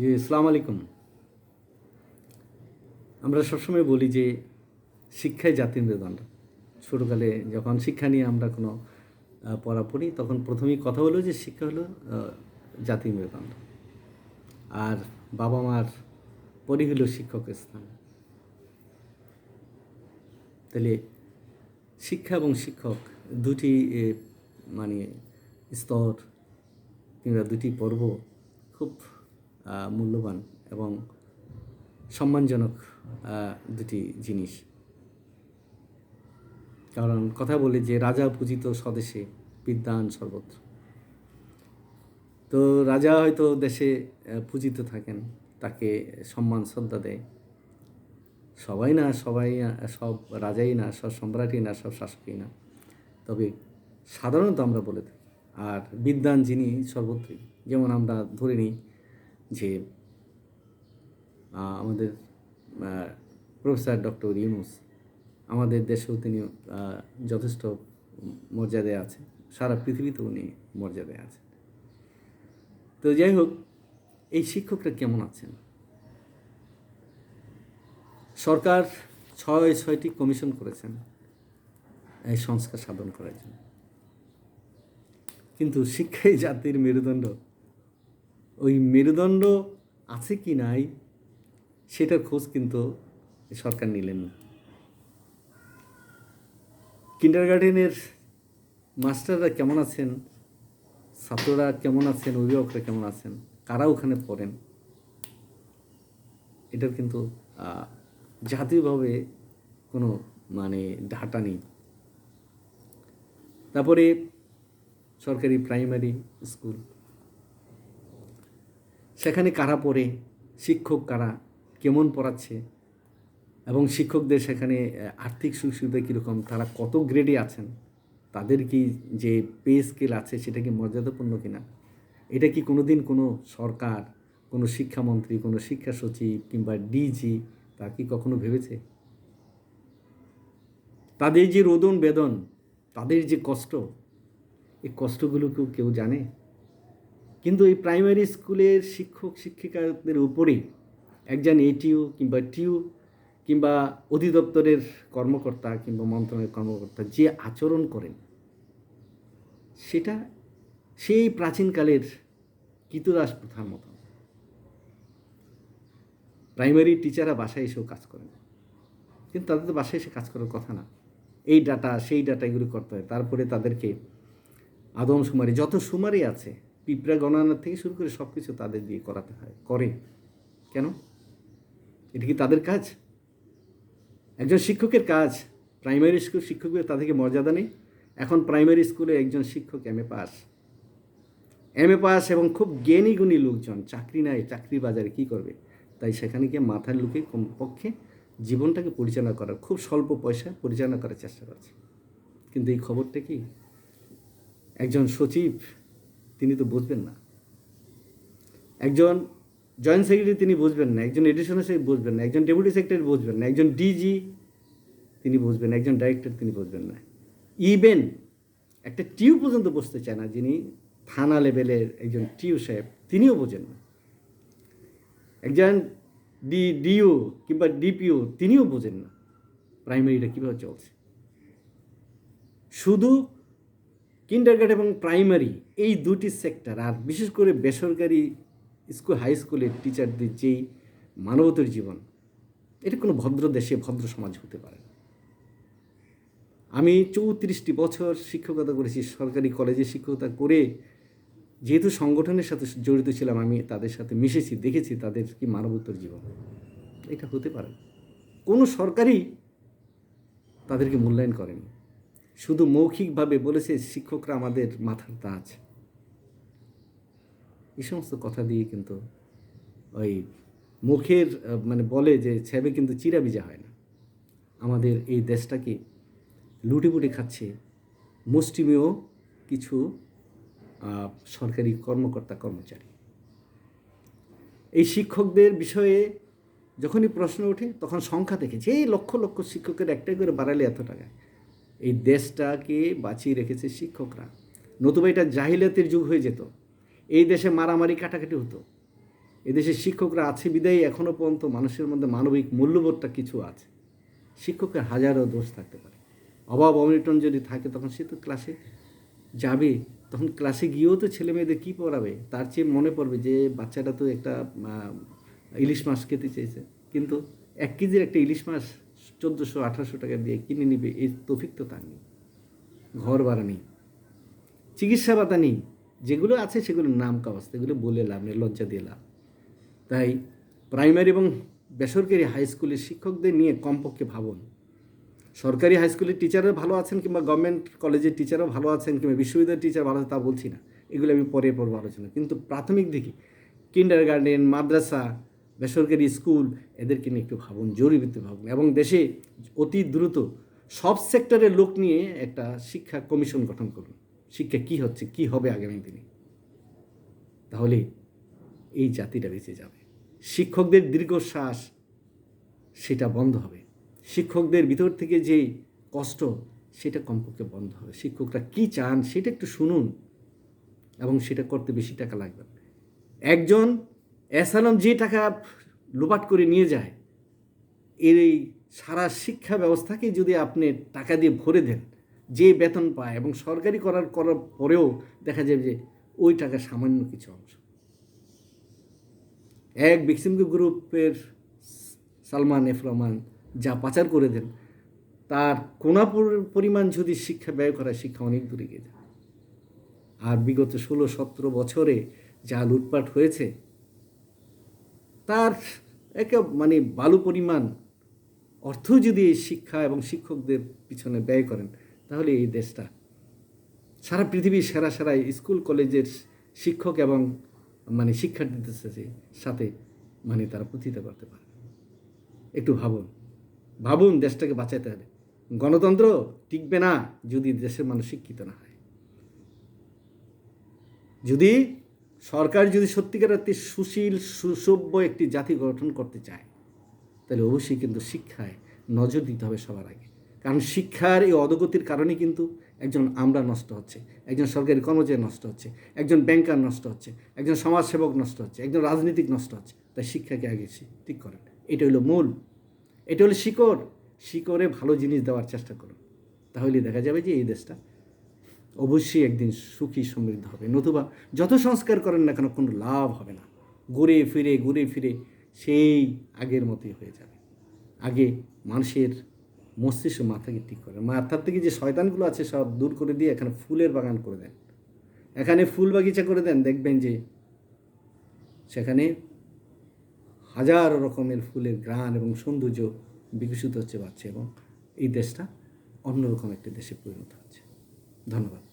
জি, আসসালাম আলাইকুম। আমরা সবসময় বলি যে, শিক্ষাই জাতির মেরুদণ্ড। ছোটোকালে যখন শিক্ষা নিয়ে আমরা কোনো পড়া পড়ি, তখন প্রথমেই কথা হলো যে, শিক্ষা হলো জাতির মেরুদণ্ড। আর বাবা মার পরই হলো শিক্ষকের স্থান। তাহলে শিক্ষা এবং শিক্ষক দুটি মানে স্তর কিংবা দুটি পর্ব খুব মূল্যবান এবং সম্মানজনক দুটি জিনিস। কারণ কথা বলে যে রাজা পূজিত স্বদেশে বিদ্যান সর্বত্র। তো রাজা হয়তো দেশে পূজিত থাকেন, তাকে সম্মান, শ্রদ্ধা দেয়। সবাই না, সবাই সব রাজাই না, সব সম্রাটই না, সব শাসকই না। তবে সাধারণত আমরা বলে থাকি, আর বিদ্যান যিনি সর্বত্রই, যেমন আমরা ধরে নিই যে আমাদের প্রফেসর ডক্টর ইউনুস, আমাদের দেশেও তিনি যথেষ্ট মর্যাদায় আছে সারা পৃথিবীতে উনি মর্যাদায় আছেন। তো যাই হোক, এই শিক্ষকরা কেমন আছেন? সরকার ছয়, ছয়টি কমিশন করেছেন এই সংস্কার সাধন করার জন্য। কিন্তু শিক্ষাই জাতির মেরুদণ্ড। ওই মেরুদণ্ড আছে কি নাই, সেটার খোঁজ কিন্তু সরকার নিলেন না। কিন্ডার গার্ডেনের মাস্টাররা কেমন আছেন? ছাত্ররা কেমন আছেন? অভিভাবকরা কেমন আছেন? কারা ওখানে পড়েন? এটার কিন্তু জাতীয়ভাবে কোনো মানে ডাটা নেই। তারপরে সরকারি প্রাইমারি স্কুল। সেখানে কারা পড়ে, শিক্ষক কারা, কেমন পড়াচ্ছে এবং শিক্ষকদের সেখানে আর্থিক সুবিধা কীরকম, তারা কত গ্রেডে আছেন, তাদের কি যে পে স্কেল আছে সেটা কি মর্যাদাপূর্ণ কিনা? এটা কি কোনোদিন কোনো সরকার, কোনো শিক্ষামন্ত্রী, কোনো শিক্ষা সচিব কিংবা ডিজি তা কি কখনো ভেবেছে? তাদের যে রোদন বেদন তাদের যে কষ্ট, এই কষ্টগুলো কেউ কেউ জানে? কিন্তু এই প্রাইমারি স্কুলের শিক্ষক, শিক্ষিকাদের উপরে একজন এটিও কিংবা টিউ কিংবা অধিদপ্তরের কর্মকর্তা কিংবা মন্ত্রণালয়ের কর্মকর্তা যে আচরণ করেন, সেটা সেই প্রাচীনকালের কীতদাস প্রথার মতো। প্রাইমারি টিচাররা বাসায় এসেও কাজ করেন। কিন্তু তাদের তো বাসায় এসে কাজ করার কথা না। এই ডাটা সেই ডাটা এগুলো করতে হয়। তারপরে তাদেরকে আদম আদমশুমারি, যত সুমারি আছে পিঁপড়া গণনার থেকে শুরু করে সব কিছু তাদের দিয়ে করাতে হয়, করে। কেন? এটা কি তাদের কাজ? একজন শিক্ষকের কাজ। প্রাইমারি স্কুল শিক্ষকদের তাদেরকে মর্যাদা নেই। এখন প্রাইমারি স্কুলে একজন শিক্ষক M A pass. M A pass এবং খুব জ্ঞানী গুণী লোকজন, চাকরি নাই চাকরি বাজারে কী করবে? তাই সেখানে গিয়ে মাথার লুকে কমপক্ষে জীবনটাকে পরিচালনা করার, খুব স্বল্প পয়সা পরিচালনা করার চেষ্টা করছে। কিন্তু এই খবরটা কি? একজন সচিব তিনি তো বুঝবেন না। একজন জয়েন্ট সেক্রেটারি তিনি বুঝবেন না, একজন এডিশনাল সেক্রেটারি বুঝবেন না, একজন ডেপুটি সেক্রেটারি বুঝবেন না, একজন ডিজি তিনি বুঝবেন একজন ডাইরেক্টর তিনি বুঝবেন না। ইভেন একটা টিউ পর্যন্ত বুঝতে চায় না, যিনি থানা লেভেলের একজন টিউ সাহেব, তিনিও বোঝেন না। একজন ডি ডিও কিংবা ডিপিও তিনিও বোঝেন না প্রাইমারিটা কীভাবে চলছে। শুধু কিন্ডারগার্ড এবং প্রাইমারি এই দুটি সেক্টর আর বিশেষ করে বেসরকারি স্কুল হাই স্কুলের টিচারদের যেই মানবতার জীবন, এটা কোনো ভদ্র দেশে, ভদ্র সমাজ হতে পারে না। আমি চৌত্রিশটি বছর শিক্ষকতা করেছি, সরকারি কলেজে শিক্ষকতা করে যেহেতু সংগঠনের সাথে জড়িত ছিলাম, আমি তাদের সাথে মিশেছি, দেখেছি তাদের কি মানবোত্তর জীবন। এটা হতে পারে। কোনো সরকারই তাদেরকে মূল্যায়ন করেনি। শুধু মৌখিকভাবে বলেছে, শিক্ষকরা আমাদের মাথার তাজ। এই সমস্ত কথা দিয়ে কিন্তু ওই মুখের মানে বলে যে ছেবে কিন্তু চিরাবিজা হয় না। আমাদের এই দেশটাকে লুটিপুটি খাচ্ছে মুষ্টিমেয় কিছু সরকারি কর্মকর্তা, কর্মচারী। এই শিক্ষকদের বিষয়ে যখনই প্রশ্ন ওঠে, তখন সংখ্যা দেখেছে এই লক্ষ লক্ষ শিক্ষকের একটাই করে বাড়ালে এত টাকা। এই দেশটাকে বাঁচিয়ে রেখেছে শিক্ষকরা। নতুবা এটা জাহিলিয়াতের যুগ হয়ে যেত। এই দেশে মারামারি, কাটাকাটি হতো। এদেশে শিক্ষকরা আছে বিদায়ী এখনও পর্যন্ত মানুষের মধ্যে মানবিক মূল্যবোধটা কিছু আছে। শিক্ষকের হাজারো দোষ থাকতে পারে। অভাব অনটন যদি থাকে, তখন সে তো ক্লাসে যাবে। তখন ক্লাসে গিয়েও তো ছেলে মেয়েদের কী পড়াবে? তার চেয়ে মনে পড়বে যে, বাচ্চাটা তো একটা ইলিশ মাছ খেতে চেয়েছে। কিন্তু এক কেজির একটা ইলিশ মাছ চোদ্দোশো, আঠারোশো টাকা দিয়ে কিনে নিবে, এই তফিক তো তার নেই। ঘর ভাড়া নেই, চিকিৎসা ভাতা নেই, যেগুলো আছে সেগুলো নাম কাগজ এগুলো বলে লাভ নেই, লজ্জা দিয়ে লাভ। তাই প্রাইমারি এবং বেসরকারি হাই স্কুলের শিক্ষকদের নিয়ে কমপক্ষে ভাবুন। সরকারি হাই স্কুলের ভালো আছেন কিংবা গভর্নমেন্ট কলেজের টিচারও ভালো আছেন কিংবা বিশ্ববিদ্যালয়ের টিচার ভালো আছে তা বলছি না। এগুলো আমি পরে পড়ব আলোচনা, কিন্তু প্রাথমিক দিকে কিন্ডার গার্ডেন মাদ্রাসা বেসরকারি স্কুল এদেরকে নিয়ে একটু ভাবুন জরুরিতে ভাবুন। এবং দেশে অতি দ্রুত সব সেক্টরের লোক নিয়ে একটা শিক্ষা কমিশন গঠন করুন। শিক্ষা কি হচ্ছে, কি হবে আগামী দিনে? তাহলে এই জাতিটা বেঁচে যাবে। শিক্ষকদের দীর্ঘশ্বাস, সেটা বন্ধ হবে। শিক্ষকদের ভিতর থেকে যে কষ্ট, সেটা কমপক্ষে বন্ধ হবে। শিক্ষকরা কি চান, সেটা একটু শুনুন। এবং সেটা করতে বেশি টাকা লাগবে। না। অ্যাসালম যে টাকা লোপাট করে নিয়ে যায়, এর এই সারা শিক্ষা ব্যবস্থাকে যদি আপনি টাকা দিয়ে ভরে দেন, যে বেতন পায় এবং সরকারি করার করার পরেও দেখা যাবে যে ওই টাকা সামান্য কিছু অংশ। এক বিক্সিমকে গ্রুপের সালমান এফ রহমান যা পাচার করে দেন, তার কোনা পরিমাণ যদি শিক্ষা ব্যয় করা শিক্ষা অনেক দূরে গিয়ে যায়। আর বিগত ষোলো সতেরো বছরে যা লুটপাট হয়েছে তার একে মানে বালু পরিমাণ অর্থ যদি এই শিক্ষা এবং শিক্ষকদের পিছনে ব্যয় করেন, তাহলে এই দেশটা সারা পৃথিবীর সেরা সেরা স্কুল, কলেজের শিক্ষক এবং মানে শিক্ষার্থীদের সাথে- মানে তারা প্রতিতা করতে পারে। একটু ভাবুন ভাবুন দেশটাকে বাঁচাতে হবে গণতন্ত্র টিকবে না যদি দেশের মানুষ শিক্ষিত না হয়। যদি সরকার যদি সত্যিকার একটি সুশীল, সুসভ্য একটি জাতি গঠন করতে চায়, তাহলে অবশ্যই কিন্তু শিক্ষায় নজর দিতে হবে সবার আগে। কারণ শিক্ষার এই অধগতির কারণে কিন্তু একজন আমরা নষ্ট হচ্ছে, একজন সরকারি কর্মচারী নষ্ট হচ্ছে, একজন ব্যাংকার নষ্ট হচ্ছে, একজন সমাজসেবক নষ্ট হচ্ছে, একজন রাজনীতিক নষ্ট হচ্ছে। তাই শিক্ষাকে আগে ঠিক করেন। এটা হলো মূল, এটা হলো শিকড়। শিকড়ে ভালো জিনিস দেওয়ার চেষ্টা করুন। তাহলে দেখা যাবে যে এই দেশটা অবশ্যই একদিন সুখী, সমৃদ্ধ হবে। নতুবা যত সংস্কার করেন না কেন কোনো লাভ হবে না। ঘুরে ফিরে ঘুরে ফিরে সেই আগের মতোই হয়ে যাবে। আগে মানুষের মস্তিষ্ক মাথাকে ঠিক করে মাথার থেকে যে শয়তানগুলো আছে সব দূর করে দিয়ে এখানে ফুলের বাগান করে দেন। এখানে ফুল বাগিচা করে দেন। দেখবেন যে সেখানে হাজার রকমের ফুলের গ্রাণ এবং সৌন্দর্য বিকশিত হচ্ছে পাচ্ছে এবং এই দেশটা অন্যরকম একটি দেশে পরিণত হচ্ছে। ধন্যবাদ।